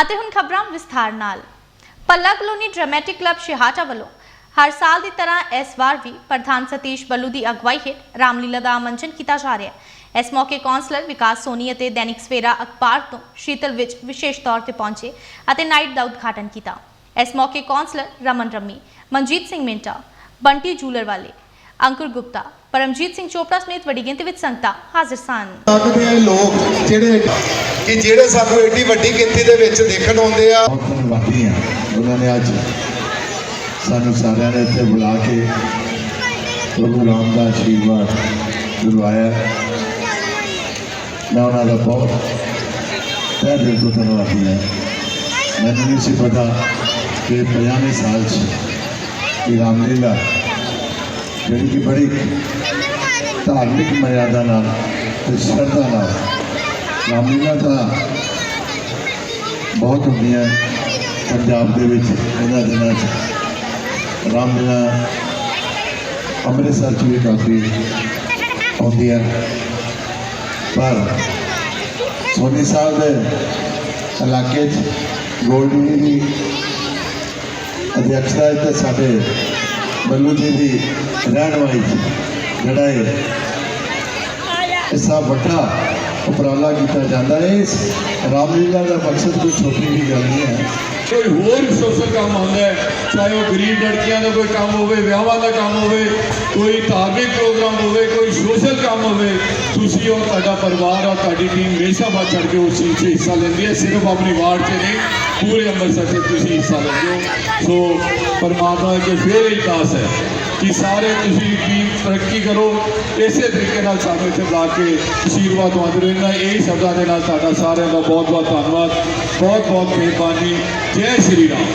ਅਤੇ ਹੁਣ ਖਬਰਾਂ ਵਿਸਥਾਰ ਨਾਲ। ਪੱਲਾ ਕਲੋਨੀ ਡਰਾਮੈਟਿਕ ਕਲੱਬ ਸ਼ਿਹਾਟਾ ਵੱਲੋਂ ਹਰ ਸਾਲ ਦੀ ਤਰ੍ਹਾਂ ਇਸ ਵਾਰ ਵੀ ਪ੍ਰਧਾਨ ਸਤੀਸ਼ ਬੱਲੂ ਦੀ ਅਗਵਾਈ ਹੇਠ ਰਾਮਲੀਲਾ ਦਾ ਆਮੰਚਨ ਕੀਤਾ ਜਾ ਰਿਹਾ ਹੈ। ਇਸ ਮੌਕੇ ਕੌਂਸਲਰ ਵਿਕਾਸ ਸੋਨੀ ਅਤੇ ਦੈਨਿਕ ਸਵੇਰਾ ਅਖਬਾਰ ਤੋਂ ਸ਼ੀਤਲ ਵਿੱਚ ਵਿਸ਼ੇਸ਼ ਤੌਰ ਤੇ ਪਹੁੰਚੇ ਅਤੇ ਨਾਈਟ ਦਾ ਉਦਘਾਟਨ ਕੀਤਾ। ਇਸ ਮੌਕੇ ਕੌਂਸਲਰ ਰਮਨ ਰੰਮੀ, ਮਨਜੀਤ ਸਿੰਘ ਮਿੰਟਾ, ਬੰਟੀ ਜੂਲਰ ਵਾਲੇ ਅੰਕੁਰ ਗੁਪਤਾ ਪਰਮਜੀਤ ਸਿੰਘ ਚੋਪੜਾ ਸਮੇਤ ਵੱਡੀ ਗਿਣਤੀ ਵਿੱਚ ਸੰਗਤਾਂ ਹਾਜ਼ਰ ਸਨ। ਲੱਗਦੇ ਆ ਇਹ ਲੋਕ ਜਿਹੜੇ ਕਿ ਜਿਹੜੇ ਸਾਨੂੰ ਏਡੀ ਵੱਡੀ ਗਿਣਤੀ ਦੇ ਵਿੱਚ ਦੇਖਣ ਆਉਂਦੇ ਆ। ਬਹੁਤ ਧੰਨਵਾਦੀ ਹਾਂ ਉਹਨਾਂ ਨੇ ਅੱਜ ਸਾਨੂੰ ਸਾਰਿਆਂ ਨੇ ਇੱਥੇ ਬੁਲਾ ਕੇ ਪ੍ਰਭੂ ਰਾਮ ਦਾ ਆਸ਼ੀਰਵਾਦ ਦਿਲਵਾਇਆ ਮੈਂ ਉਹਨਾਂ ਦਾ ਬਹੁਤ ਤਹਿ ਦਿਲ ਤੋਂ ਧੰਨਵਾਦੀ ਹਾਂ। ਮੈਨੂੰ ਨਹੀਂ ਸੀ ਪਤਾ ਕਿ 50 ਸਾਲ 'ਚ ਇਹ ਰਾਮਲੀਲਾ ਜਿਹੜੀ ਕਿ ਬੜੀ ਧਾਰਮਿਕ ਮਰਿਆਦਾ ਨਾਲ ਤੇ ਸ਼ਰਧਾ ਨਾਲ ਰਾਮਲੀਲਾ ਤਾਂ ਬਹੁਤ ਹੁੰਦੀਆਂ ਪੰਜਾਬ ਦੇ ਵਿੱਚ ਇਹਨਾਂ ਦਿਨਾਂ 'ਚ। ਰਾਮਲੀਲਾ ਅੰਮ੍ਰਿਤਸਰ 'ਚ ਵੀ ਕਾਫੀ ਆਉਂਦੀਆਂ। ਪਰ ਸੋਨੀ ਸਾਹਿਬ ਦੇ ਇਲਾਕੇ 'ਚ ਗੋਲਡੀ ਦੀ ਅਧਿਕਸ਼ਤਾ ਤੇ ਸਾਡੇ ਬੱਲੂ ਜੀ ਦੀ ਰਹਿਨਮਾਈ 'ਚ ਜਿਹੜਾ ਇਹ ਇਸਾ ਵੱਡਾ ਉਪਰਾਲਾ ਕੀਤਾ ਜਾਂਦਾ ਹੈ ਇਸ ਰਾਮਲੀਲਾ ਦਾ ਮਕਸਦ ਕੋਈ ਛੋਟੀ ਜਿਹੀ ਗੱਲ ਨਹੀਂ ਹੈ ਕੋਈ ਹੋਰ ਵੀ ਸੋਸ਼ਲ ਕੰਮ ਹੁੰਦਾ ਹੈ, ਚਾਹੇ ਉਹ ਗਰੀਬ ਲੜਕੀਆਂ ਦਾ ਕੋਈ ਕੰਮ ਹੋਵੇ, ਵਿਆਹਾਂ ਦਾ ਕੰਮ ਹੋਵੇ, ਕੋਈ ਧਾਰਮਿਕ ਪ੍ਰੋਗਰਾਮ ਹੋਵੇ, ਕੋਈ ਸੋਸ਼ਲ ਕੰਮ ਹੋਵੇ, ਤੁਸੀਂ ਔਰ ਤੁਹਾਡਾ ਪਰਿਵਾਰ ਔਰ ਤੁਹਾਡੀ ਟੀਮ ਹਮੇਸ਼ਾ ਵੱਧ ਚੜ੍ਹ ਕੇ ਉਸ ਚੀਜ਼ 'ਚ ਹਿੱਸਾ ਲੈਂਦੀ ਹੈ, ਸਿਰਫ ਆਪਣੀ ਵਾਰਡ 'ਚ ਨਹੀਂ, ਪੂਰੇ ਅੰਮ੍ਰਿਤਸਰ 'ਚ ਤੁਸੀਂ ਹਿੱਸਾ ਲੈਂਦੇ ਹੋ। ਸੋ ਪਰਮਾਤਮਾ ਅੱਗੇ ਫੇਰ ਹੀ ਦਾਸ ਹੈ। ਕਿ ਸਾਰੇ ਤੁਸੀਂ ਟੀਮ ਤਰੱਕੀ ਕਰੋ, ਇਸੇ ਤਰੀਕੇ ਨਾਲ ਸਾਨੂੰ ਇੱਥੇ ਬੁਲਾ ਕੇ ਅਸ਼ੀਰਵਾਦ ਦਵਾਉਂਦੇ ਰਹੋ। ਇਹਨਾਂ ਇਹ ਸ਼ਬਦਾਂ ਦੇ ਨਾਲ ਤੁਹਾਡਾ ਸਾਰਿਆਂ ਦਾ ਬਹੁਤ ਬਹੁਤ ਧੰਨਵਾਦ ਬਹੁਤ ਬਹੁਤ ਮਿਹਰਬਾਨੀ। ਜੈ ਸ਼੍ਰੀ ਰਾਮ।